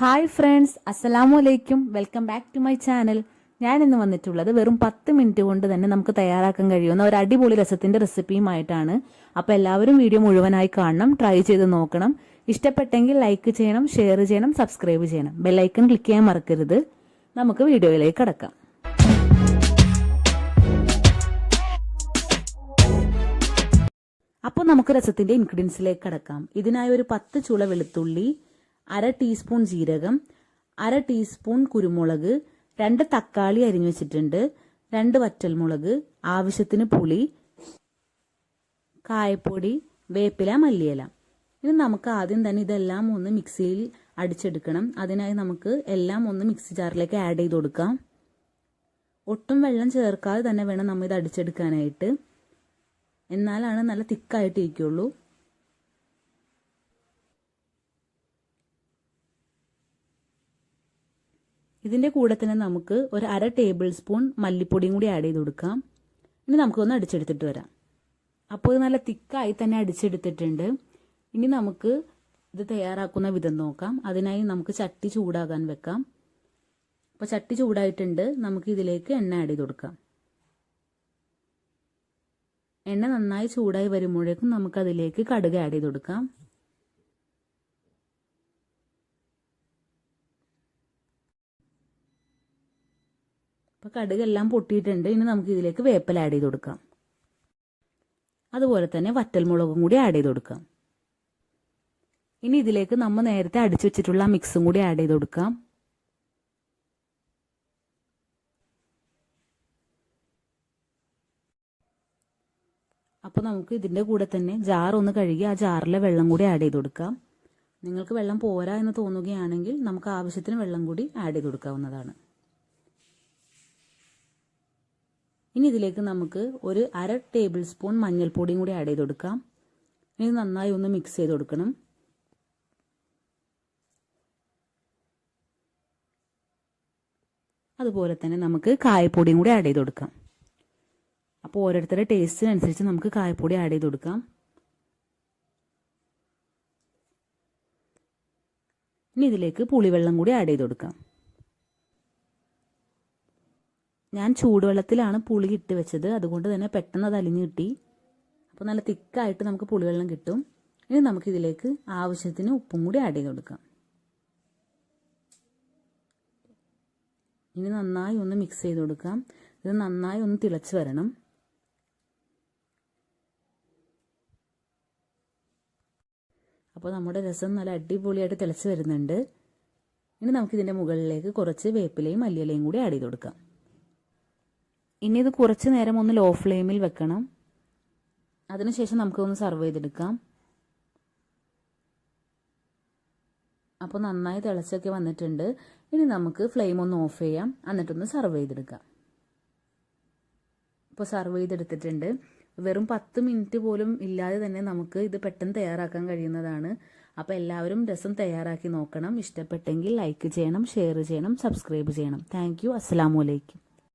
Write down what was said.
Hi friends അസ്സലാമു അലൈക്കും welcome back to my channel ഞാൻ ഇന്ന് വന്നിട്ടുള്ളത് വെറും പത്ത് മിനിറ്റ് കൊണ്ട് തന്നെ നമുക്ക് തയ്യാറാക്കാൻ കഴിയുന്ന ഒരു അടിപൊളി രസത്തിന്റെ റെസിപ്പിയുമായിട്ടാണ്. അപ്പോൾ എല്ലാവരും വീഡിയോ മുഴുവനായി കാണണം ട്രൈ ചെയ്ത് നോക്കണം. ഇഷ്ടപ്പെട്ടെങ്കിൽ ലൈക്ക് ചെയ്യണം ഷെയർ ചെയ്യണം സബ്സ്ക്രൈബ് ചെയ്യണം. ബെല്ലൈക്കൺ ക്ലിക്ക് ചെയ്യാൻ മറക്കരുത്. നമുക്ക് വീഡിയോയിലേക്ക് കടക്കാം. അപ്പോൾ നമുക്ക് രസത്തിന്റെ ഇൻഗ്രീഡിയൻസിലേക്ക് കടക്കാം. ഇതിനായി ഒരു പത്ത് ചുള വെളുത്തുള്ളി അര ടീസ്പൂൺ ജീരകം അര ടീസ്പൂൺ കുരുമുളക് രണ്ട് തക്കാളി അരിഞ്ഞു വെച്ചിട്ടുണ്ട് രണ്ട് വറ്റൽമുളക് ആവശ്യത്തിന് പുളി കായപ്പൊടി വേപ്പില മല്ലിയില. ഇനി നമുക്ക് ആദ്യം തന്നെ ഇതെല്ലാം ഒന്ന് മിക്സിയിൽ അടിച്ചെടുക്കണം. അതിനായി നമുക്ക് എല്ലാം ഒന്ന് മിക്സി ജാറിലേക്ക് ആഡ് ചെയ്ത് കൊടുക്കാം. ഒട്ടും വെള്ളം ചേർക്കാതെ തന്നെ വേണം നമ്മൾ ഇത് അടിച്ചെടുക്കാനായിട്ട്. എന്നാലാണ് നല്ല തിക്കായിട്ട് ഇരിക്കുള്ളൂ ഇതിന്റെ കൂടെ തന്നെ നമുക്ക് ഒരു അര ടേബിൾ സ്പൂൺ മല്ലിപ്പൊടിയും കൂടി ആഡ് ചെയ്ത് കൊടുക്കാം. ഇനി നമുക്കൊന്ന് അടിച്ചെടുത്തിട്ട് വരാം. അപ്പോൾ ഇത് നല്ല തിക്കായി തന്നെ അടിച്ചെടുത്തിട്ടുണ്ട്. ഇനി നമുക്ക് ഇത് തയ്യാറാക്കുന്ന വിധം നോക്കാം. അതിനായി നമുക്ക് ചട്ടി ചൂടാകാൻ വെക്കാം. അപ്പോൾ ചട്ടി ചൂടായിട്ടുണ്ട്. നമുക്ക് ഇതിലേക്ക് എണ്ണ ആഡ് ചെയ്ത് കൊടുക്കാം. എണ്ണ നന്നായി ചൂടായി വരുമ്പോഴേക്കും നമുക്കതിലേക്ക് കടുക് ആഡ് ചെയ്ത് കൊടുക്കാം. അപ്പോൾ കടുകെല്ലാം പൊട്ടിയിട്ടുണ്ട്. ഇനി നമുക്ക് ഇതിലേക്ക് വേപ്പൽ ആഡ് ചെയ്ത് കൊടുക്കാം. അതുപോലെ തന്നെ വറ്റൽമുളകും കൂടി ആഡ് ചെയ്ത് കൊടുക്കാം. ഇനി ഇതിലേക്ക് നമ്മൾ നേരത്തെ അടിച്ചു വെച്ചിട്ടുള്ള മിക്സും കൂടി ആഡ് ചെയ്ത് കൊടുക്കാം. അപ്പോൾ നമുക്ക് ഇതിന്റെ കൂടെ തന്നെ ജാർ ഒന്ന് കഴുകി ആ ജാറിലെ വെള്ളം കൂടി ആഡ് ചെയ്ത് കൊടുക്കാം. നിങ്ങൾക്ക് വെള്ളം പോരാ എന്ന് തോന്നുകയാണെങ്കിൽ നമുക്ക് ആവശ്യത്തിന് വെള്ളം കൂടി ആഡ് ചെയ്ത് കൊടുക്കാവുന്നതാണ്. ഇനി ഇതിലേക്ക് നമുക്ക് ഒരു അര ടേബിൾ സ്പൂൺ മഞ്ഞൾപ്പൊടിയും കൂടി ആഡ് ചെയ്ത് കൊടുക്കാം ഇനി നന്നായി ഒന്ന് മിക്സ് ചെയ്ത് കൊടുക്കണം അതുപോലെ തന്നെ നമുക്ക് കായപ്പൊടിയും കൂടി ആഡ് ചെയ്ത് കൊടുക്കാം അപ്പോൾ ഓരോരുത്തരുടെ ടേസ്റ്റിനനുസരിച്ച് നമുക്ക് കായപ്പൊടി ആഡ് ചെയ്ത് കൊടുക്കാം ഇനി ഇതിലേക്ക് പുളിവെള്ളം കൂടി ആഡ് ചെയ്ത് കൊടുക്കാം ഞാൻ ചൂടുവെള്ളത്തിലാണ് പുളി ഇട്ട് വെച്ചത്. അതുകൊണ്ട് തന്നെ പെട്ടെന്ന് അത് അലിഞ്ഞ് കിട്ടി. അപ്പോൾ നല്ല തിക്കായിട്ട് നമുക്ക് പുളിവെള്ളം കിട്ടും. ഇനി നമുക്കിതിലേക്ക് ആവശ്യത്തിന് ഉപ്പും കൂടി ആഡ് ചെയ്ത് കൊടുക്കാം. ഇനി നന്നായി ഒന്ന് മിക്സ് ചെയ്ത് കൊടുക്കാം. ഇത് നന്നായി ഒന്ന് തിളച്ച് വരണം. അപ്പോൾ നമ്മുടെ രസം നല്ല അടിപൊളിയായിട്ട് തിളച്ച് വരുന്നുണ്ട്. ഇനി നമുക്കിതിന്റെ മുകളിലേക്ക് കുറച്ച് വേപ്പിലയും മല്ലിയിലയും കൂടി ആഡ് ചെയ്ത് കൊടുക്കാം. ഇനി ഇത് കുറച്ച് നേരം ഒന്ന് ലോ ഫ്ലെയിമിൽ വെക്കണം. അതിനുശേഷം നമുക്കൊന്ന് സർവ് ചെയ്തെടുക്കാം. അപ്പോൾ നന്നായി തിളച്ചൊക്കെ വന്നിട്ടുണ്ട്. ഇനി നമുക്ക് ഫ്ലെയിം ഒന്ന് ഓഫ് ചെയ്യാം. എന്നിട്ടൊന്ന് സർവ് ചെയ്തെടുക്കാം. ഇപ്പോൾ സർവ് ചെയ്തെടുത്തിട്ടുണ്ട്. വെറും പത്ത് മിനിറ്റ് പോലും ഇല്ലാതെ തന്നെ നമുക്ക് ഇത് പെട്ടെന്ന് തയ്യാറാക്കാൻ കഴിയുന്നതാണ്. അപ്പോൾ എല്ലാവരും രസം തയ്യാറാക്കി നോക്കണം. ഇഷ്ടപ്പെട്ടെങ്കിൽ ലൈക്ക് ചെയ്യണം ഷെയർ ചെയ്യണം സബ്സ്ക്രൈബ് ചെയ്യണം. താങ്ക് യു അസ്സാം വലൈക്കും